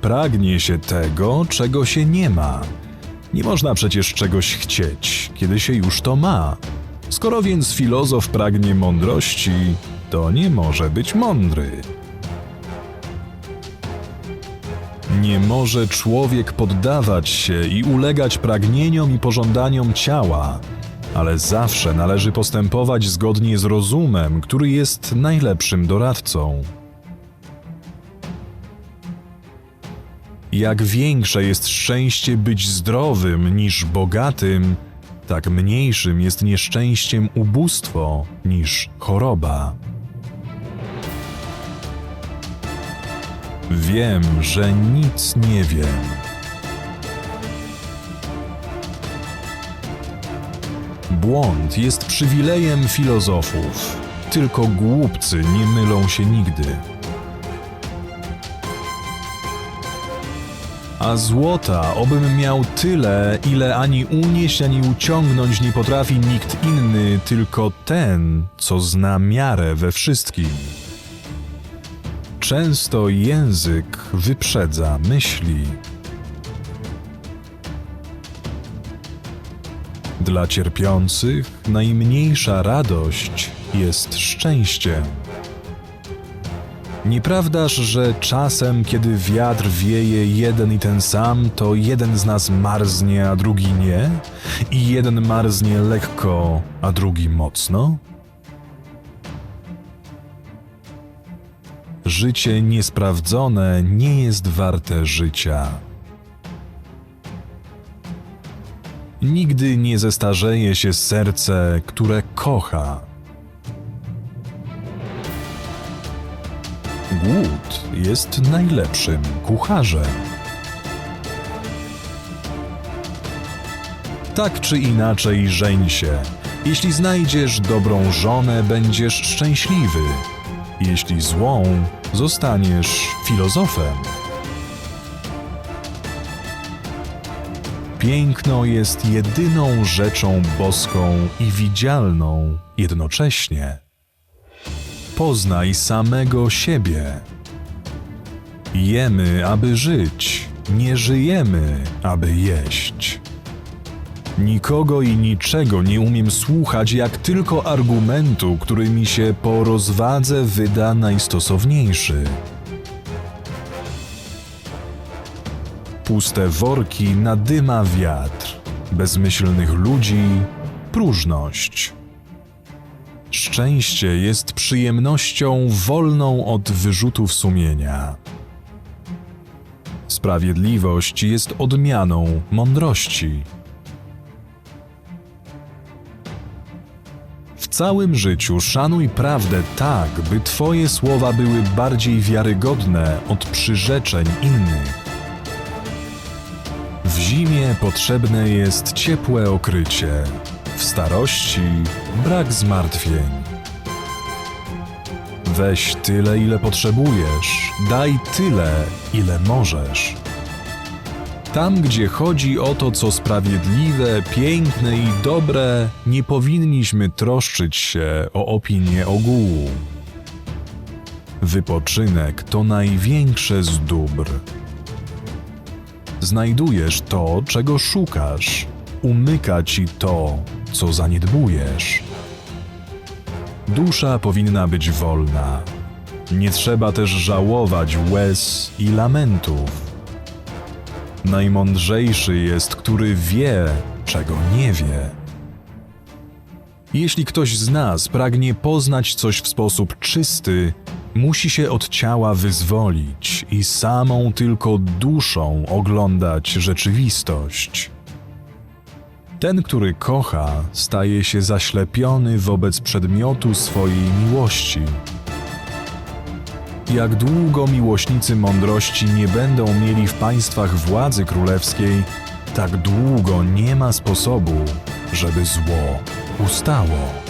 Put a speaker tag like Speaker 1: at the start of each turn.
Speaker 1: pragnie się tego, czego się nie ma. Nie można przecież czegoś chcieć, kiedy się już to ma. Skoro więc filozof pragnie mądrości, to nie może być mądry. Nie może człowiek poddawać się i ulegać pragnieniom i pożądaniom ciała, ale zawsze należy postępować zgodnie z rozumem, który jest najlepszym doradcą. Jak większe jest szczęście być zdrowym niż bogatym, tak mniejszym jest nieszczęściem ubóstwo niż choroba. Wiem, że nic nie wiem. Błąd jest przywilejem filozofów. Tylko głupcy nie mylą się nigdy. A złota obym miał tyle, ile ani unieść, ani uciągnąć nie potrafi nikt inny, tylko ten, co zna miarę we wszystkim. Często język wyprzedza myśli. Dla cierpiących najmniejsza radość jest szczęściem. Nieprawdaż, że czasem, kiedy wiatr wieje jeden i ten sam, to jeden z nas marznie, a drugi nie? I jeden marznie lekko, a drugi mocno? Życie niesprawdzone nie jest warte życia. Nigdy nie zestarzeje się serce, które kocha. Głód jest najlepszym kucharzem. Tak czy inaczej żeń się. Jeśli znajdziesz dobrą żonę, będziesz szczęśliwy. Jeśli złą, zostaniesz filozofem. Piękno jest jedyną rzeczą boską i widzialną jednocześnie. Poznaj samego siebie. Jemy, aby żyć, nie żyjemy, aby jeść. Nikogo i niczego nie umiem słuchać, jak tylko argumentu, który mi się po rozwadze wyda najstosowniejszy. Puste worki nadyma wiatr, bezmyślnych ludzi próżność. Szczęście jest przyjemnością wolną od wyrzutów sumienia. Sprawiedliwość jest odmianą mądrości. W całym życiu szanuj prawdę tak, by Twoje słowa były bardziej wiarygodne od przyrzeczeń innych. W zimie potrzebne jest ciepłe okrycie, w starości brak zmartwień. Weź tyle, ile potrzebujesz, daj tyle, ile możesz. Tam, gdzie chodzi o to, co sprawiedliwe, piękne i dobre, nie powinniśmy troszczyć się o opinię ogółu. Wypoczynek to największe z dóbr. Znajdujesz to, czego szukasz, umyka ci to, co zaniedbujesz. Dusza powinna być wolna. Nie trzeba też żałować łez i lamentów. Najmądrzejszy jest, który wie, czego nie wie. Jeśli ktoś z nas pragnie poznać coś w sposób czysty, musi się od ciała wyzwolić i samą tylko duszą oglądać rzeczywistość. Ten, który kocha, staje się zaślepiony wobec przedmiotu swojej miłości. Jak długo miłośnicy mądrości nie będą mieli w państwach władzy królewskiej, tak długo nie ma sposobu, żeby zło ustało.